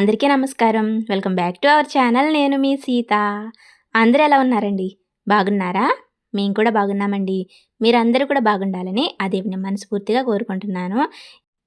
అందరికీ నమస్కారం. Welcome back to our channel. నేను మీ సీత. అందరూ ఎలా ఉన్నారండి? బాగున్నారా? మేము కూడా బాగున్నామండి. మీరందరూ కూడా బాగుండాలని అదే నేను మనస్ఫూర్తిగా కోరుకుంటున్నాను.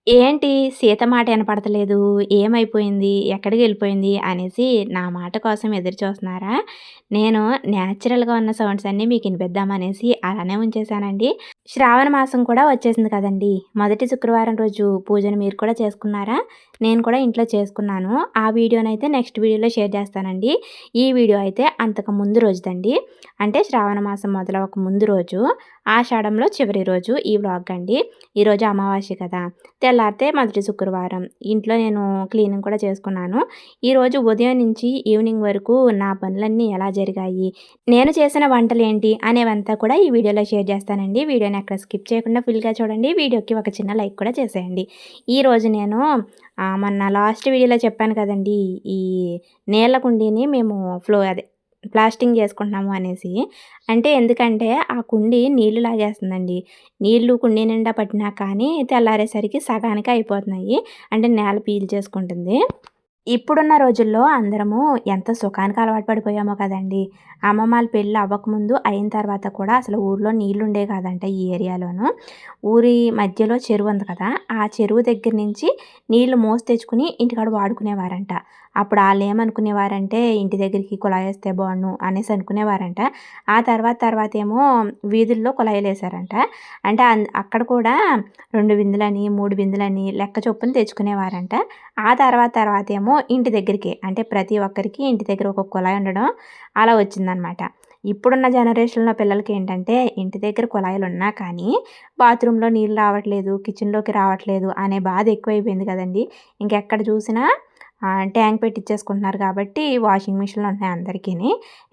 ఏంటి? సీత మాట వినపడతలేదు. ఏమైపోయింది? ఎక్కడికి వెళ్ళిపోయింది? అనేసి నా మాట కోసం ఎదురు చూస్తున్నారా? నేను న్యాచురల్గా ఉన్న సౌండ్స్ అన్నీ మీకు వినిపిద్దామనేసి అలానే ఉంచేశానండి. శ్రావణ మాసం కూడా వచ్చేసింది కదండి. మొదటి శుక్రవారం రోజు పూజను మీరు కూడా చేసుకున్నారా? నేను కూడా ఇంట్లో చేసుకున్నాను. ఆ వీడియోనైతే నెక్స్ట్ వీడియోలో షేర్ చేస్తానండి. ఈ వీడియో అయితే అంతకు ముందు రోజుదండి. అంటే శ్రావణ మాసం మొదలవక ముందు రోజు ఆషాఢంలో చివరి రోజు ఈ వ్లాగ్ అండి. ఈరోజు అమావాస్య కదా. తెల్లారితే మొదటి శుక్రవారం. ఇంట్లో నేను క్లీనింగ్ కూడా చేసుకున్నాను. ఈరోజు ఉదయం నుంచి ఈవినింగ్ వరకు నా పనులన్నీ ఎలా జరిగాయి? నేను చేసిన వంటలు ఏంటి అనేవంతా కూడా ఈ వీడియోలో షేర్ చేస్తానండి. వీడియో వీడియోని అక్కడ స్కిప్ చేయకుండా ఫుల్గా చూడండి. వీడియోకి ఒక చిన్న లైక్ కూడా చేసేయండి. ఈరోజు నేను మొన్న లాస్ట్ వీడియోలో చెప్పాను కదండి ఈ నీళ్ళ కుండీని మేము ఫ్లో అదే ప్లాస్టింగ్ చేసుకుంటున్నాము అనేసి. అంటే ఎందుకంటే ఆ కుండి నీళ్ళు లాగేస్తుందండి. నీళ్ళు కుండీ నిండా పట్టినా కానీ తెల్లారేసరికి సగానికి అయిపోతున్నాయి. అంటే నేల పీల్ చేసుకుంటుంది. ఇప్పుడున్న రోజుల్లో అందరము ఎంత సుఖానికి అలవాటు పడిపోయామో కదండి. అమ్మమ్మల పెళ్ళి అవ్వకముందు అయిన తర్వాత కూడా అసలు ఊర్లో నీళ్ళుండే కాదంట ఈ ఏరియాలోను. ఊరి మధ్యలో చెరువు ఉంది కదా ఆ చెరువు దగ్గర నుంచి నీళ్ళు మోసి తెచ్చుకుని ఇంటికాడ వాడుకునేవారంట. అప్పుడు వాళ్ళు ఏమనుకునేవారంటే ఇంటి దగ్గరికి కుళాయి వేస్తే బాగుండు అనేసి అనుకునేవారంట. ఆ తర్వాత తర్వాత ఏమో వీధుల్లో కుళాయిలు వేశారంట. అంటే అక్కడ కూడా రెండు బిందులని మూడు బిందులని లెక్క చొప్పున తెచ్చుకునేవారంట. ఆ తర్వాత తర్వాత ఏమో ఇంటి దగ్గరికి అంటే ప్రతి ఒక్కరికి ఇంటి దగ్గర ఒక కుళాయి ఉండడం అలా వచ్చిందనమాట. ఇప్పుడున్న జనరేషన్లో పిల్లలకి ఏంటంటే ఇంటి దగ్గర కుళాయిలు ఉన్నా కానీ బాత్రూంలో నీళ్ళు రావట్లేదు కిచెన్లోకి రావట్లేదు అనే బాధ ఎక్కువైపోయింది కదండి. ఇంకెక్కడ చూసినా ట్యాంక్ పెట్టించేసుకుంటున్నారు కాబట్టి వాషింగ్ మిషన్లు ఉన్నాయి అందరికీ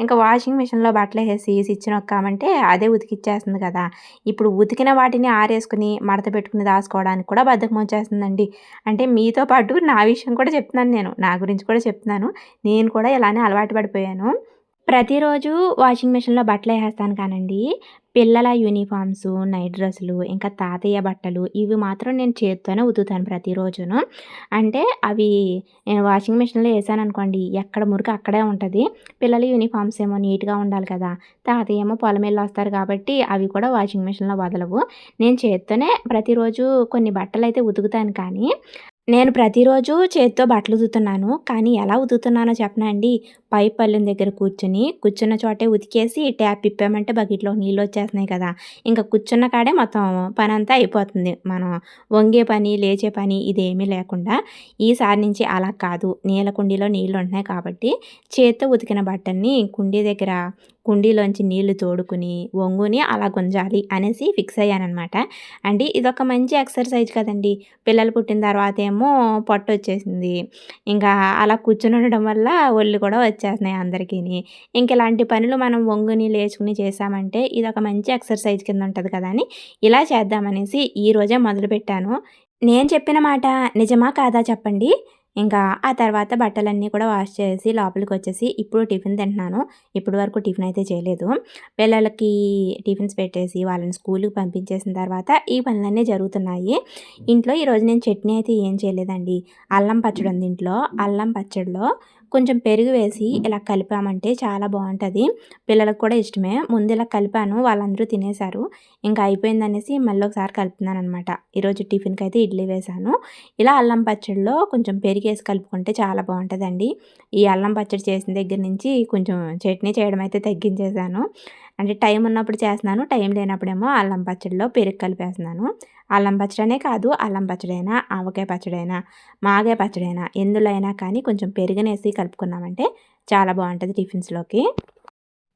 ఇంకా వాషింగ్ మిషన్లో బట్టలు వేసి ఇచ్చిన ఒక్కామంటే అదే ఉతికిచ్చేస్తుంది కదా. ఇప్పుడు ఉతికిన వాటిని ఆరేసుకుని మడత పెట్టుకుని దాచుకోవడానికి కూడా బద్దకం వచ్చేస్తుందండి. అంటే మీతో పాటు నా విషయం కూడా చెప్తున్నాను నేను. నా గురించి కూడా చెప్తున్నాను. నేను కూడా ఇలానే అలవాటు పడిపోయాను. ప్రతిరోజు వాషింగ్ మిషన్లో బట్టలు వేసేస్తాను కానండి. పిల్లల యూనిఫామ్స్ నైట్ డ్రెస్సులు ఇంకా తాతయ్య బట్టలు ఇవి మాత్రం నేను చేత్తోనే ఉతుకుతాను ప్రతిరోజును. అంటే అవి నేను వాషింగ్ మిషన్లో వేసాను అనుకోండి ఎక్కడ మురికి అక్కడే ఉంటుంది. పిల్లల యూనిఫామ్స్ ఏమో నీట్గా ఉండాలి కదా. తాతయ్య ఏమో పొలం వెళ్ళి వస్తారు కాబట్టి అవి కూడా వాషింగ్ మిషన్లో వదలవు. నేను చేత్తోనే ప్రతిరోజు కొన్ని బట్టలు అయితే ఉతుకుతాను కానీ నేను ప్రతిరోజు చేత్తో బట్టలు ఉతుకుతున్నాను. కానీ ఎలా ఉతుకుతున్నానో చెప్పనా అండి? పై పల్లెం దగ్గర కూర్చుని కూర్చున్న చోటే ఉతికేసి ట్యాప్ ఇప్పామంటే బకెట్లో నీళ్ళు వచ్చేస్తున్నాయి కదా. ఇంకా కూర్చున్న కాడే మొత్తం పని అంతా అయిపోతుంది. మనం వంగే పని లేచే పని ఇదేమీ లేకుండా. ఈసారి నుంచి అలా కాదు. నీళ్ళ కుండీలో నీళ్ళు ఉంటున్నాయి కాబట్టి చేత్తో ఉతికిన బట్టల్ని కుండీ దగ్గర కుండీలోంచి నీళ్ళు తోడుకుని వంగుని అలా గుంజాలి అనేసి ఫిక్స్ అయ్యానమాట అంటే ఇదొక మంచి ఎక్సర్సైజ్ కదండి. పిల్లలు పుట్టిన తర్వాత ఏమో పొట్టు వచ్చేసింది ఇంకా అలా కూర్చుని ఉండడం వల్ల ఒళ్ళు కూడా వచ్చేస్తున్నాయి అందరికీ ఇంక ఇలాంటి పనులు మనం వంగుని లేచుకుని చేసామంటే ఇదొక మంచి ఎక్సర్సైజ్ కింద ఉంటుంది కదా అని ఇలా చేద్దామనేసి ఈరోజే మొదలుపెట్టాను. నేను చెప్పిన మాట నిజమా కాదా చెప్పండి? ఇంకా ఆ తర్వాత బట్టలన్నీ కూడా వాష్ చేసి లోపలికి వచ్చేసి ఇప్పుడు టిఫిన్ తింటున్నాను. ఇప్పుడు వరకు టిఫిన్ అయితే చేయలేదు. పిల్లలకి టిఫిన్స్ పెట్టేసి వాళ్ళని స్కూల్కి పంపించేసిన తర్వాత ఈ పనులన్నీ జరుగుతున్నాయి. ఇంట్లో ఈరోజు నేను చట్నీ అయితే ఏం చేయలేదండి. అల్లం పచ్చడి ఉంది ఇంట్లో. అల్లం పచ్చడిలో కొంచెం పెరుగు వేసి ఇలా కలిపామంటే చాలా బాగుంటుంది. పిల్లలకు కూడా ఇష్టమే. ముందు ఇలా కలిపాను. వాళ్ళందరూ తినేశారు. ఇంకా అయిపోయింది అనేసి మళ్ళీ ఒకసారి కలుపుతున్నాను అనమాట ఈరోజు టిఫిన్కి అయితే ఇడ్లీ వేశాను. ఇలా అల్లం పచ్చడిలో కొంచెం పెరుగు వేసి కలుపుకుంటే చాలా బాగుంటుందండి. ఈ అల్లం పచ్చడి చేసిన దగ్గర నుంచి కొంచెం చట్నీ చేయడం అయితే తగ్గించేశాను. అంటే టైం ఉన్నప్పుడు చేస్తున్నాను టైం లేనప్పుడేమో అల్లం పచ్చడిలో పెరుగు కలిపేస్తున్నాను. అల్లం పచ్చడనే కాదు అల్లం పచ్చడైనా ఆవకాయ పచ్చడైనా మాగాయ పచ్చడైనా ఎందులో అయినా కానీ కొంచెం పెరుగునేసి కలుపుకున్నామంటే చాలా బాగుంటుంది టిఫిన్స్లోకి.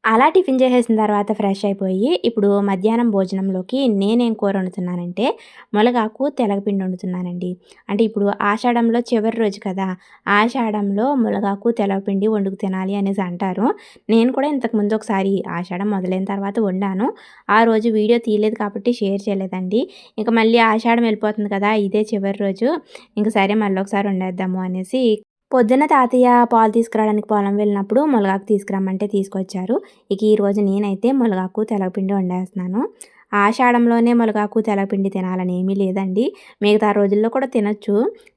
అలా టిఫిన్ చేసేసిన తర్వాత ఫ్రెష్ అయిపోయి ఇప్పుడు మధ్యాహ్నం భోజనంలోకి నేనేం కూర వండుతున్నానంటే మొలగాకు తెలగపిండి వండుతున్నానండి. అంటే ఇప్పుడు ఆషాఢంలో చివరి రోజు కదా ఆషాఢంలో ములగాకు తెలగపిండి వండుకు తినాలి అనేసి అంటారు. నేను కూడా ఇంతకుముందు ఒకసారి ఆషాఢం మొదలైన తర్వాత వండాను. ఆ రోజు వీడియో తీయలేదు కాబట్టి షేర్ చేయలేదండి. ఇంకా మళ్ళీ ఆషాఢం వెళ్ళిపోతుంది కదా ఇదే చివరి రోజు. ఇంకా సరే మళ్ళీ ఒకసారి వండేద్దాము అనేసి పొద్దున్న తాతయ్య పాలు తీసుకురావడానికి పొలం వెళ్ళినప్పుడు మొలగాకు తీసుకురమ్మంటే తీసుకొచ్చారు. ఇక ఈరోజు నేనైతే మొలగాకు తెలగపిండి వండేస్తున్నాను. ఆషాఢంలోనే మొలగాకు తెలపిండి తినాలని ఏమీ లేదండి. మిగతా రోజుల్లో కూడా తినొచ్చు.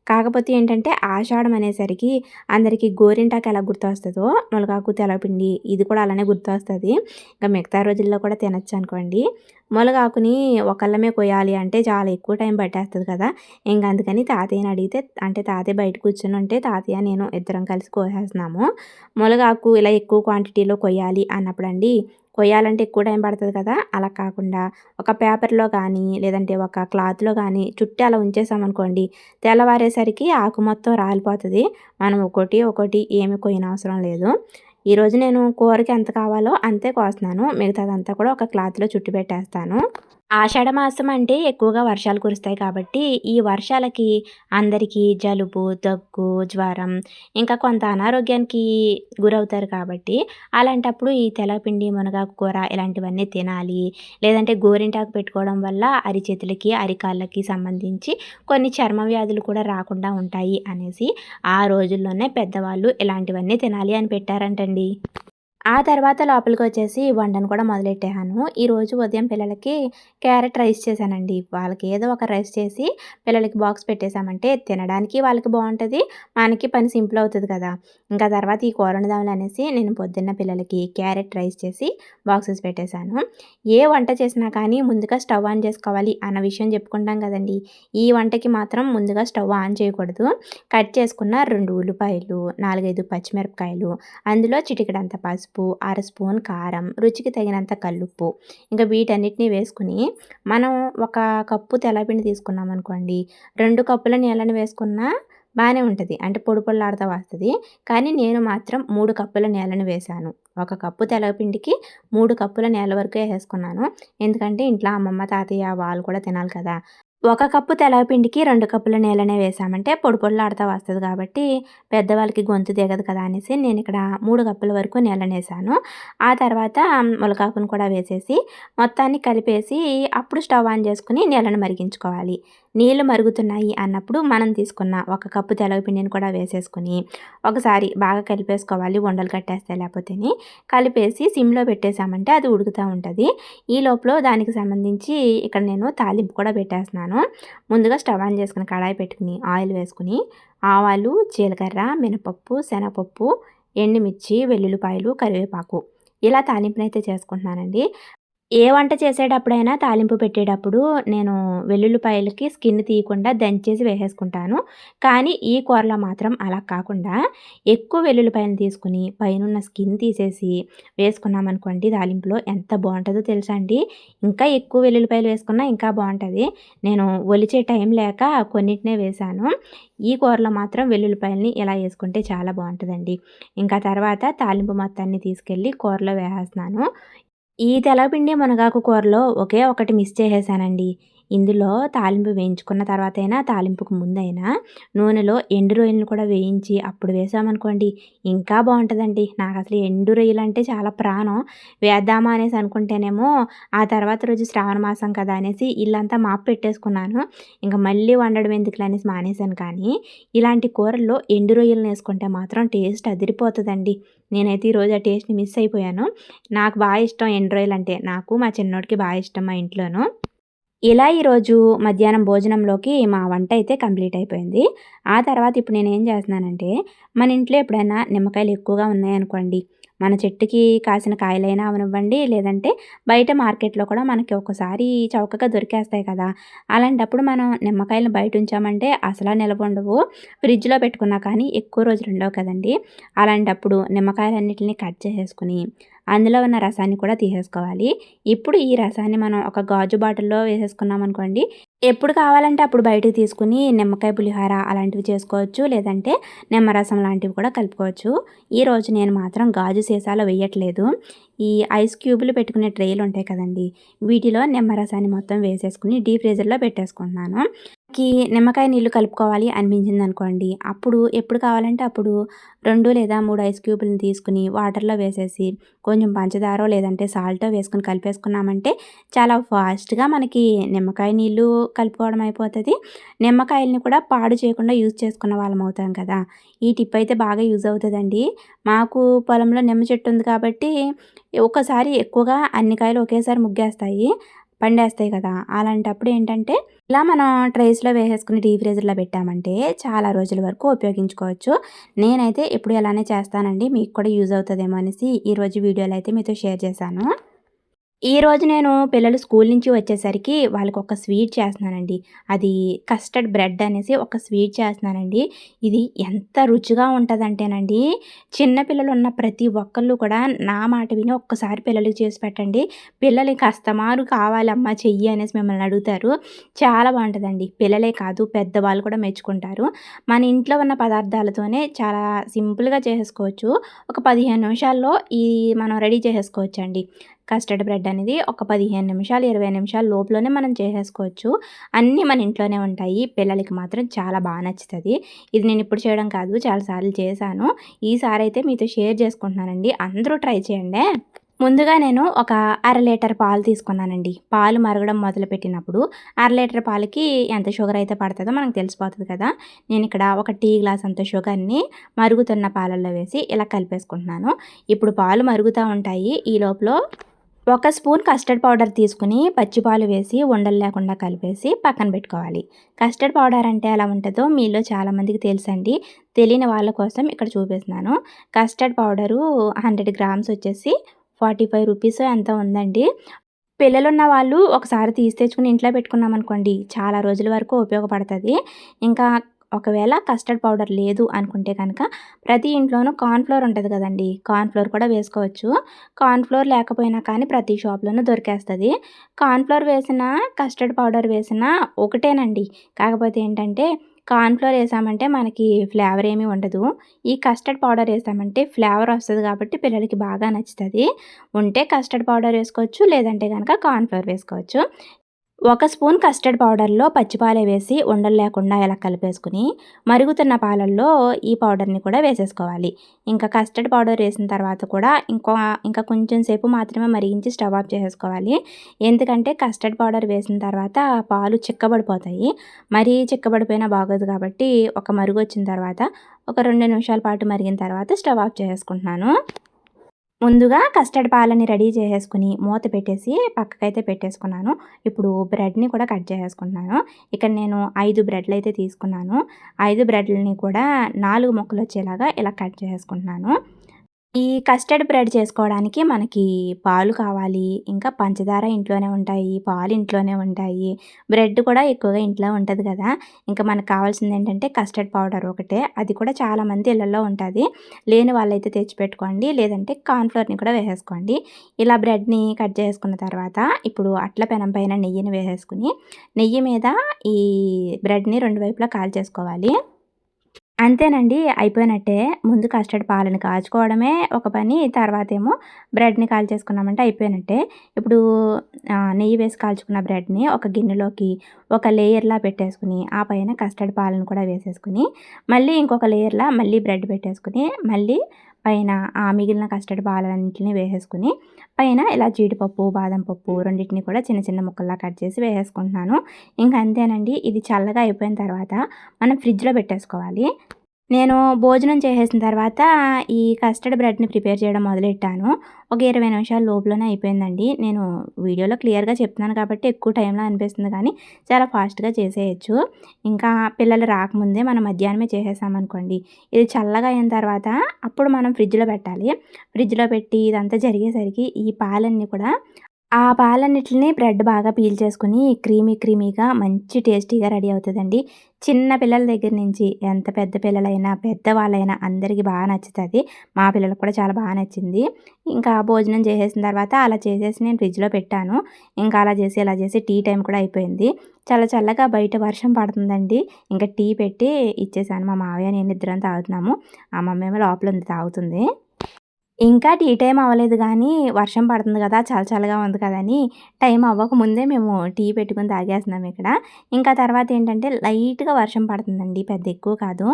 కాకపోతే ఏంటంటే ఆషాఢం అనేసరికి అందరికీ గోరింటాకు ఎలా గుర్తొస్తుందో మొలగాకు తెలపిండి ఇది కూడా అలానే గుర్తొస్తుంది. ఇంకా మిగతా రోజుల్లో కూడా తినచ్చు అనుకోండి. మొలగాకుని ఒకళ్ళమే కొయ్యాలి అంటే చాలా ఎక్కువ టైం పట్టేస్తుంది కదా. ఇంకా అందుకని తాతయ్యని అడిగితే అంటే తాతయ్య బయట కూర్చుని ఉంటే తాతయ్య నేను ఇద్దరం కలిసి కోసేస్తున్నాము. మొలగాకు ఇలా ఎక్కువ క్వాంటిటీలో కొయ్యాలి అన్నప్పుడు అండి కొయ్యాలంటే ఎక్కువ టైం పడుతుంది కదా అలా కాకుండా ఒక పేపర్లో కానీ లేదంటే ఒక క్లాత్లో కానీ చుట్టి అలా ఉంచేసామనుకోండి తెల్లవారేసరికి ఆకు మొత్తం రాలిపోతుంది. మనం ఒకటి ఒకటి ఏమి కొయ్యన అవసరం లేదు ఈరోజు నేను కూరకి ఎంత కావాలో అంతే కోస్తున్నాను. మిగతాదంతా కూడా ఒక క్లాత్లో చుట్టి పెట్టేస్తాను. ఆషాఢ మాసం అంటే ఎక్కువగా వర్షాలు కురుస్తాయి కాబట్టి ఈ వర్షాలకి అందరికీ జలుబు దగ్గు జ్వరం ఇంకా కొంత అనారోగ్యానికి గురవుతారు కాబట్టి అలాంటప్పుడు ఈ తెల్లపిండి మునగాకు కూర ఇలాంటివన్నీ తినాలి. లేదంటే గోరింటాకు పెట్టుకోవడం వల్ల అరిచేతులకి అరికాళ్ళకి సంబంధించి కొన్ని చర్మ వ్యాధులు కూడా రాకుండా ఉంటాయి అనేసి ఆ రోజుల్లోనే పెద్దవాళ్ళు ఇలాంటివన్నీ తినాలి అని పెట్టారంటండి. ఆ తర్వాత లోపలికి వచ్చేసి వంటను కూడా మొదలెట్టాను ఈరోజు ఉదయం పిల్లలకి క్యారెట్ రైస్ చేశానండి. వాళ్ళకి ఏదో ఒక రైస్ చేసి పిల్లలకి బాక్స్ పెట్టేశామంటే తినడానికి వాళ్ళకి బాగుంటుంది మనకి పని సింపుల్ అవుతుంది కదా. ఇంకా తర్వాత ఈ కూర వండుదాములు అనేసి నేను పొద్దున్న పిల్లలకి క్యారెట్ రైస్ చేసి బాక్సెస్ పెట్టేశాను. ఏ వంట చేసినా కానీ ముందుగా స్టవ్ ఆన్ చేసుకోవాలి అన్న విషయం చెప్పుకుంటాం కదండి. ఈ వంటకి మాత్రం ముందుగా స్టవ్ ఆన్ చేయకూడదు. కట్ చేసుకున్న రెండు ఉల్లిపాయలు నాలుగైదు పచ్చిమిరపకాయలు అందులో చిటికడంత పసుపు పసుపు అర స్పూన్ కారం రుచికి తగినంత కల్లుప్పు. ఇంకా వీటన్నిటిని వేసుకుని మనం ఒక కప్పు తెల్లపిండి తీసుకున్నాం అనుకోండి. రెండు కప్పుల నీళ్ళని వేసుకున్నా బాగానే ఉంటుంది. అంటే పొడి పొడిలాడుతూ వస్తుంది. కానీ నేను మాత్రం మూడు కప్పుల నేలను వేశాను. ఒక కప్పు తెలగపిండికి మూడు కప్పుల నేల వరకు వేసుకున్నాను. ఎందుకంటే ఇంట్లో అమ్మమ్మ తాతయ్య వాళ్ళు కూడా తినాలి కదా. ఒక కప్పు తెలవపిండికి రెండు కప్పుల నీళ్ళనే వేసామంటే పొడి పొడిలాడుతూ వస్తుంది కాబట్టి పెద్దవాళ్ళకి గొంతు దిగదు కదా అనేసి నేను ఇక్కడ మూడు కప్పుల వరకు నీళ్ళని వేసాను ఆ తర్వాత ములకాకును కూడా వేసేసి మొత్తాన్ని కలిపేసి అప్పుడు స్టవ్ ఆన్ చేసుకుని నీళ్ళని మరిగించుకోవాలి. నీళ్ళు మరుగుతున్నాయి అన్నప్పుడు మనం తీసుకున్న ఒక కప్పు తెలవపిండిని కూడా వేసేసుకుని ఒకసారి బాగా కలిపేసుకోవాలి వండలు కట్టేస్తే లేకపోతే కలిపేసి సిమ్లో పెట్టేసామంటే అది ఉడుకుతూ ఉంటుంది. ఈ లోపల దానికి సంబంధించి ఇక్కడ నేను తాలింపు కూడా పెట్టేస్తున్నాను. ముందుగా స్టవ్ ఆన్ చేసుకుని కడాయి పెట్టుకుని ఆయిల్ వేసుకుని ఆవాలు జీలకర్ర మినపప్పు శనగపప్పు ఎండుమిర్చి వెల్లుల్లిపాయలు కరివేపాకు ఇలా తాలింపునైతే చేసుకుంటున్నానండి. ఏ వంట చేసేటప్పుడైనా తాలింపు పెట్టేటప్పుడు నేను వెల్లుల్లిపాయలకి స్కిన్ తీయకుండా దంచేసి వేసేసుకుంటాను. కానీ ఈ కూరలో మాత్రం అలా కాకుండా ఎక్కువ వెల్లుల్లిపాయలు తీసుకుని పైన స్కిన్ తీసేసి వేసుకున్నామనుకోండి తాలింపులో ఎంత బాగుంటుందో తెలుసా అండి? ఇంకా ఎక్కువ వెల్లుల్లిపాయలు వేసుకున్నా ఇంకా బాగుంటుంది. నేను ఒలిచే టైం లేక కొన్నిటినే వేశాను ఈ కూరలో మాత్రం వెల్లుల్లిపాయలని ఇలా వేసుకుంటే చాలా బాగుంటుందండి. ఇంకా తర్వాత తాలింపు మొత్తాన్ని తీసుకెళ్ళి కూరలో వేసేస్తున్నాను. ఈ తెలపిండి మునగాకు కూరలో ఒకే ఒకటి మిస్ చేసేసానండి. ఇందులో తాలింపు వేయించుకున్న తర్వాత అయినా తాలింపుకు ముందైనా నూనెలో ఎండు రొయ్యలను కూడా వేయించి అప్పుడు వేసామనుకోండి ఇంకా బాగుంటుందండి. నాకు అసలు ఎండు రొయ్యలు అంటే చాలా ప్రాణం. వేద్దామా అనేసి అనుకుంటేనేమో ఆ తర్వాత రోజు శ్రావణ మాసం కదా అనేసి ఇల్లంతా మాపు పెట్టేసుకున్నాను. ఇంకా మళ్ళీ వండడం ఎందుకులు అనేసి మానేశాను కానీ ఇలాంటి కూరల్లో ఎండు రొయ్యలను వేసుకుంటే మాత్రం టేస్ట్ అదిరిపోతుందండి. నేనైతే ఈరోజు ఆ టేస్ట్ని మిస్ అయిపోయాను. నాకు బాగా ఇష్టం ఎండు రొయ్యలు అంటే నాకు మా చిన్నోడికి బాగా ఇష్టం మా ఇంట్లోనూ. ఇలా ఈరోజు మధ్యాహ్నం భోజనంలోకి మా వంట అయితే కంప్లీట్ అయిపోయింది. ఆ తర్వాత ఇప్పుడు నేను ఏం చేస్తున్నానంటే మన ఇంట్లో ఎప్పుడైనా నిమ్మకాయలు ఎక్కువగా ఉన్నాయనుకోండి మన చెట్టుకి కాసిన కాయలైనా అవనివ్వండి లేదంటే బయట మార్కెట్లో కూడా మనకి ఒకసారి చౌకగా దొరికేస్తాయి కదా. అలాంటప్పుడు మనం నిమ్మకాయలను బయట ఉంచామంటే అసలు ఉండవు. ఫ్రిడ్జ్లో పెట్టుకున్నా కానీ ఎక్కువ రోజులు ఉండవు కదండి. అలాంటప్పుడు నిమ్మకాయలన్నింటినీ కట్ చేసేసుకుని అందులో ఉన్న రసాన్ని కూడా తీసేసుకోవాలి. ఇప్పుడు ఈ రసాన్ని మనం ఒక గాజు బాటిల్లో వేసేసుకున్నాం అనుకోండి. ఎప్పుడు కావాలంటే అప్పుడు బయటకు తీసుకుని నిమ్మకాయ పులిహార అలాంటివి చేసుకోవచ్చు. లేదంటే నిమ్మరసం లాంటివి కూడా కలుపుకోవచ్చు. ఈరోజు నేను మాత్రం గాజు సీసాలో వేయట్లేదు. ఈ ఐస్ క్యూబులు పెట్టుకునే ట్రేలు ఉంటాయి కదండి. వీటిలో నిమ్మరసాన్ని మొత్తం వేసేసుకుని డీప్ ఫ్రీజర్లో పెట్టేసుకుంటున్నాను. కి నిమ్మకాయ నీళ్ళు కలుపుకోవాలి అనిపించింది అనుకోండి అప్పుడు ఎప్పుడు కావాలంటే అప్పుడు రెండు లేదా మూడు ఐస్ క్యూబులను తీసుకుని వాటర్లో వేసేసి కొంచెం పంచదార లేదంటే సాల్ట్ వేసుకుని కలిపేసుకున్నామంటే చాలా ఫాస్ట్గా మనకి నిమ్మకాయ నీళ్ళు కలుపుకోవడం అయిపోతుంది. నిమ్మకాయలని కూడా పాడు చేయకుండా యూజ్ చేసుకున్న వాళ్ళం అవుతాం కదా. ఈ టిప్ అయితే బాగా యూజ్ అవుతుందండి. మాకు పొలంలో నిమ్మ చెట్టు ఉంది కాబట్టి ఒకసారి ఎక్కువగా అన్ని కాయలు ఒకేసారి ముగ్గేస్తాయి. పండేస్తాయి కదా. అలాంటప్పుడు ఏంటంటే ఇలా మనం ట్రేస్లో వేసేసుకుని డీ ఫ్రీజర్లో పెట్టామంటే చాలా రోజుల వరకు ఉపయోగించుకోవచ్చు. నేనైతే ఎప్పుడు ఇలానే చేస్తానండి మీకు కూడా యూజ్ అవుతుందేమో అనేసి ఈరోజు వీడియోలో అయితే మీతో షేర్ చేశాను. ఈరోజు నేను పిల్లలు స్కూల్ నుంచి వచ్చేసరికి వాళ్ళకి ఒక స్వీట్ చేస్తున్నానండి. అది కస్టర్డ్ బ్రెడ్ అనేసి ఒక స్వీట్ చేస్తున్నానండి. ఇది ఎంత రుచిగా ఉంటుందంటేనండి చిన్నపిల్లలు ఉన్న ప్రతి ఒక్కళ్ళు కూడా నా మాట విని ఒక్కసారి పిల్లలకి చేసి పెట్టండి. పిల్లలకి కస్తమారు కావాలమ్మా చెయ్యి అనేసి మిమ్మల్ని అడుగుతారు. చాలా బాగుంటుందండి. పిల్లలే కాదు పెద్దవాళ్ళు కూడా మెచ్చుకుంటారు. మన ఇంట్లో ఉన్న పదార్థాలతోనే చాలా సింపుల్గా చేసేసుకోవచ్చు ఒక పదిహేను నిమిషాల్లో ఈ మనం రెడీ చేసేసుకోవచ్చు అండి కస్టర్డ్ బ్రెడ్ అనేది ఒక పదిహేను నిమిషాలు ఇరవై నిమిషాల లోపలనే మనం చేసేసుకోవచ్చు. అన్నీ మన ఇంట్లోనే ఉంటాయి. పిల్లలకి మాత్రం చాలా బాగా నచ్చుతుంది. ఇది నేను ఇప్పుడు చేయడం కాదు చాలాసార్లు చేశాను. ఈసారి అయితే మీతో షేర్ చేసుకుంటున్నానండి. అందరూ ట్రై చేయండి. ముందుగా నేను ఒక అర లీటర్ పాలు తీసుకున్నానండి. పాలు మరగడం మొదలుపెట్టినప్పుడు అర లీటర్ పాలకి ఎంత షుగర్ అయితే పడుతుందో మనకు తెలిసిపోతుంది కదా. నేను ఇక్కడ ఒక టీ గ్లాస్ అంత షుగర్ని మరుగుతున్న పాలల్లో వేసి ఇలా కలిపేసుకుంటున్నాను. ఇప్పుడు పాలు మరుగుతూ ఉంటాయి. ఈ లోపల ఒక స్పూన్ కస్టర్డ్ పౌడర్ తీసుకుని పచ్చిపాలు వేసి ఉండలు లేకుండా కలిపేసి పక్కన పెట్టుకోవాలి. కస్టర్డ్ పౌడర్ అంటే ఎలా ఉంటుందో మీలో చాలామందికి తెలుసండి. తెలియని వాళ్ళ కోసం ఇక్కడ చూపిస్తున్నాను. కస్టర్డ్ పౌడరు హండ్రెడ్ గ్రామ్స్ వచ్చేసి ఫార్టీ ఫైవ్ రూపీస్ ఎంత ఉందండి. పిల్లలున్న వాళ్ళు ఒకసారి తీసి తెచ్చుకుని ఇంట్లో పెట్టుకున్నాం అనుకోండి చాలా రోజుల వరకు ఉపయోగపడుతుంది. ఇంకా ఒకవేళ కస్టర్డ్ పౌడర్ లేదు అనుకుంటే కనుక ప్రతి ఇంట్లోనూ కార్న్ఫ్లోర్ ఉంటుంది కదండి. కార్న్ఫ్లోర్ కూడా వేసుకోవచ్చు. కార్న్ఫ్లోర్ లేకపోయినా కానీ ప్రతి షాప్లోనూ దొరికేస్తుంది. కార్న్ఫ్లోర్ వేసిన కస్టర్డ్ పౌడర్ వేసిన ఒకటేనండి. కాకపోతే ఏంటంటే కార్న్ఫ్లోర్ వేసామంటే మనకి ఫ్లేవర్ ఏమీ ఉండదు. ఈ కస్టర్డ్ పౌడర్ వేసామంటే ఫ్లేవర్ వస్తుంది కాబట్టి పిల్లలకి బాగా నచ్చుతుంది. ఉంటే కస్టర్డ్ పౌడర్ వేసుకోవచ్చు లేదంటే కనుక కార్న్ఫ్లోర్ వేసుకోవచ్చు. ఒక స్పూన్ కస్టర్డ్ పౌడర్లో పచ్చిపాలే వేసి ఉండలు లేకుండా ఇలా కలిపేసుకుని మరుగుతున్న పాలల్లో ఈ పౌడర్ని కూడా వేసేసుకోవాలి. ఇంకా కస్టర్డ్ పౌడర్ వేసిన తర్వాత కూడా ఇంకో ఇంకా కొంచెం సేపు మాత్రమే మరిగించి స్టవ్ ఆఫ్ చేసేసుకోవాలి. ఎందుకంటే కస్టర్డ్ పౌడర్ వేసిన తర్వాత పాలు చిక్కబడిపోతాయి. మరీ చిక్కబడిపోయినా బాగోదు కాబట్టి ఒక మరుగు వచ్చిన తర్వాత ఒక రెండు నిమిషాల పాటు మరిగిన తర్వాత స్టవ్ ఆఫ్ చేసుకుంటున్నాను ముందుగా కస్టర్డ్ పాలని రెడీ చేసేసుకుని మూత పెట్టేసి పక్కకైతే పెట్టేసుకున్నాను. ఇప్పుడు బ్రెడ్ని కూడా కట్ చేసేసుకున్నాను ఇక్కడ నేను ఐదు బ్రెడ్లు అయితే తీసుకున్నాను. ఐదు బ్రెడ్లని కూడా నాలుగు ముక్కలు వచ్చేలాగా ఇలా కట్ చేసేసుకుంటున్నాను. ఈ కస్టర్డ్ బ్రెడ్ చేసుకోవడానికి మనకి పాలు కావాలి. ఇంకా పంచదార ఇంట్లోనే ఉంటాయి పాలు ఇంట్లోనే ఉంటాయి. బ్రెడ్ కూడా ఎక్కువగా ఇంట్లో ఉంటుంది కదా. ఇంకా మనకు కావాల్సింది ఏంటంటే కస్టర్డ్ పౌడర్ ఒకటే. అది కూడా చాలామంది ఇళ్ళల్లో ఉంటుంది. లేని వాళ్ళైతే తెచ్చిపెట్టుకోండి లేదంటే కార్న్ఫ్లోర్ని కూడా వేసేసుకోండి. ఇలా బ్రెడ్ని కట్ చేసుకున్న తర్వాత ఇప్పుడు అట్ల పెనం పైన నెయ్యిని వేసేసుకుని నెయ్యి మీద ఈ బ్రెడ్ని రెండు వైపులా కాల్ చేసుకోవాలి అంతేనండి అయిపోయినట్టే. ముందు కస్టర్డ్ పాలను కాచుకోవడమే ఒక పని తర్వాత ఏమో బ్రెడ్ని కాల్చేసుకున్నామంటే అయిపోయినట్టే. ఇప్పుడు నెయ్యి వేసి కాల్చుకున్న బ్రెడ్ని ఒక గిన్నెలోకి ఒక లేయర్లా పెట్టేసుకుని ఆ పైన కస్టర్డ్ పాలను కూడా వేసేసుకుని మళ్ళీ ఇంకొక లేయర్లా మళ్ళీ బ్రెడ్ పెట్టేసుకుని మళ్ళీ పైన ఆ మిగిలిన కస్టర్డ్ పాలన్నింటిని వేసేసుకుని పైన ఇలా జీడిపప్పు బాదం పప్పు రెండింటిని కూడా చిన్న చిన్న ముక్కల్లా కట్ చేసి వేసేసుకుంటున్నాను. ఇంకా అంతేనండి ఇది చల్లగా అయిపోయిన తర్వాత మనం ఫ్రిడ్జ్లో పెట్టేసుకోవాలి. నేను భోజనం చేసేసిన తర్వాత ఈ కస్టర్డ్ బ్రెడ్ని ప్రిపేర్ చేయడం మొదలెట్టాను. ఒక ఇరవై నిమిషాల లోపలనే అయిపోయిందండి. నేను వీడియోలో క్లియర్గా చెప్తున్నాను కాబట్టి ఎక్కువ టైంలో అనిపిస్తుంది కానీ చాలా ఫాస్ట్గా చేసేయచ్చు. ఇంకా పిల్లలు రాకముందే మనం మధ్యాహ్నమే చేసేసామనుకోండి ఇది చల్లగా అయిన తర్వాత అప్పుడు మనం ఫ్రిడ్జ్లో పెట్టాలి. ఫ్రిడ్జ్లో పెట్టి ఇదంతా జరిగేసరికి ఈ పాలన్నీ కూడా ఆ పాలన్నిటిని బ్రెడ్ బాగా పీల్ చేసుకుని క్రీమీ క్రీమీగా మంచి టేస్టీగా రెడీ అవుతుందండి. చిన్న పిల్లల దగ్గర నుంచి ఎంత పెద్ద పిల్లలైనా పెద్దవాళ్ళైనా అందరికీ బాగా నచ్చుతుంది. మా పిల్లలకు కూడా చాలా బాగా నచ్చింది. ఇంకా భోజనం చేసేసిన తర్వాత అలా చేసేసి నేను ఫ్రిడ్జ్లో పెట్టాను. ఇంకా అలా చేసి అలా చేసి టీ టైం కూడా అయిపోయింది. చాలా చల్లగా బయట వర్షం పడుతుందండి. ఇంకా టీ పెట్టి ఇచ్చేసాను మా మావయ్య. నేను ఇద్దరం తాగుతున్నాము. ఆ మమ్మీ ఏమో లోపల ఉంది తాగుతుంది. ఇంకా టీ టైం అవ్వలేదు కానీ వర్షం పడుతుంది కదా చాలా చల్లగా ఉంది కదని టైం అవ్వకముందే మేము టీ పెట్టుకుని తాగేస్తున్నాం ఇక్కడ. ఇంకా తర్వాత ఏంటంటే లైట్గా వర్షం పడుతుందండి పెద్ద ఎక్కువ కాదు.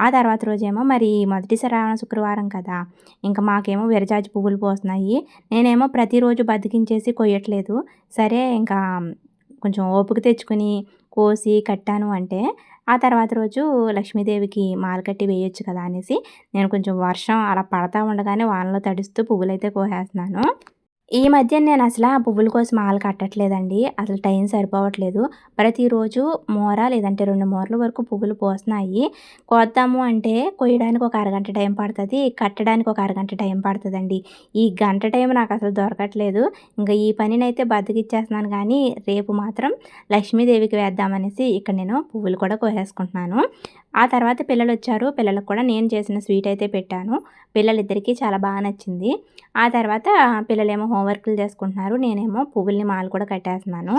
ఆ తర్వాత రోజేమో మరి మొదటి శ్రావణ శుక్రవారం కదా ఇంకా మాకేమో విరజాజి పువ్వులు పోస్తున్నాయి. నేనేమో ప్రతిరోజు బతికించేసి కొయ్యట్లేదు. సరే ఇంకా కొంచెం ఓపిక తెచ్చుకుని కోసి కట్టాను అంటే ఆ తర్వాత రోజు లక్ష్మీదేవికి మాల కట్టి వేయొచ్చు కదా అనేసి నేను కొంచెం వర్షం అలా పడతా ఉండగానే వానలో తడుస్తూ పువ్వులైతే కోసేస్తున్నాను. ఈ మధ్య నేను అసలు ఆ పువ్వుల కోసం మాల కట్టట్లేదండి. అసలు టైం సరిపోవట్లేదు. ప్రతిరోజు మోర లేదంటే రెండు మోరల వరకు పువ్వులు పోస్తున్నాయి. కోద్దాము అంటే కొయ్యడానికి ఒక అరగంట టైం పడుతుంది కట్టడానికి ఒక అరగంట టైం పడుతుందండి. ఈ గంట టైం నాకు అసలు దొరకట్లేదు. ఇంకా ఈ పనినైతే బతికిచ్చేస్తున్నాను కానీ రేపు మాత్రం లక్ష్మీదేవికి వేద్దామనేసి ఇక్కడ నేను పువ్వులు కూడా కోసేసుకుంటున్నాను. ఆ తర్వాత పిల్లలు వచ్చారు పిల్లలకు కూడా నేను చేసిన స్వీట్ అయితే పెట్టాను. పిల్లలిద్దరికీ చాలా బాగా నచ్చింది. ఆ తర్వాత పిల్లలేమో హోంవర్క్లు చేసుకుంటున్నారు. నేనేమో పువ్వుల్ని మాలు కూడా కట్టేస్తున్నాను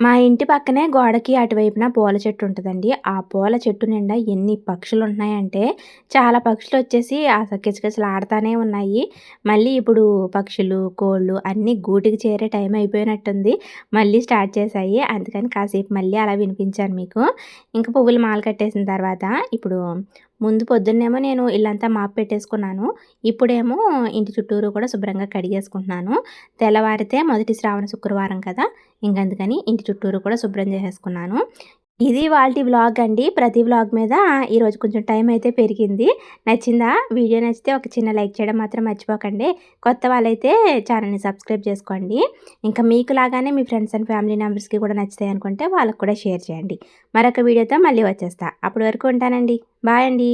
మా ఇంటి పక్కనే గోడకి అటువైపున పూల చెట్టు ఉంటుందండి. ఆ పూల చెట్టు నిండా ఎన్ని పక్షులు ఉన్నాయంటే చాలా పక్షులు వచ్చేసి ఆ కిచకిచలు ఆడుతూనే ఉన్నాయి. మళ్ళీ ఇప్పుడు పక్షులు కోళ్ళు అన్నీ గూటికి చేరే టైం అయిపోయినట్టుంది. మళ్ళీ స్టార్ట్ చేశాయి. అందుకని కాసేపు మళ్ళీ అలా వినిపించాను మీకు. ఇంకా పువ్వులు మాల కట్టేసిన తర్వాత ఇప్పుడు ముందు పొద్దున్నేమో నేను ఇల్లంతా మాపు పెట్టేసుకున్నాను. ఇప్పుడేమో ఇంటి చుట్టూరు కూడా శుభ్రంగా కడిగేసుకుంటున్నాను. తెల్లవారితే మొదటి శ్రావణ శుక్రవారం కదా ఇంకందుకని ఇంటి చుట్టూరు కూడా శుభ్రం చేసేసుకున్నాను. ఇది వాళ్ళ వ్లాగ్ అండి. ప్రతి వ్లాగ్ మీద ఈరోజు కొంచెం టైం అయితే పెరిగింది. నచ్చిందా? వీడియో నచ్చితే ఒక చిన్న లైక్ చేయడం మాత్రం మర్చిపోకండి. కొత్త వాళ్ళైతే ఛానల్ని సబ్స్క్రైబ్ చేసుకోండి. ఇంకా మీకు లాగానే మీ ఫ్రెండ్స్ అండ్ ఫ్యామిలీ మెంబర్స్కి కూడా నచ్చుతాయి అనుకుంటే వాళ్ళకు కూడా షేర్ చేయండి. మరొక వీడియోతో మళ్ళీ వచ్చేస్తా. అప్పటి వరకు ఉంటానండి. బాయ్ అండి.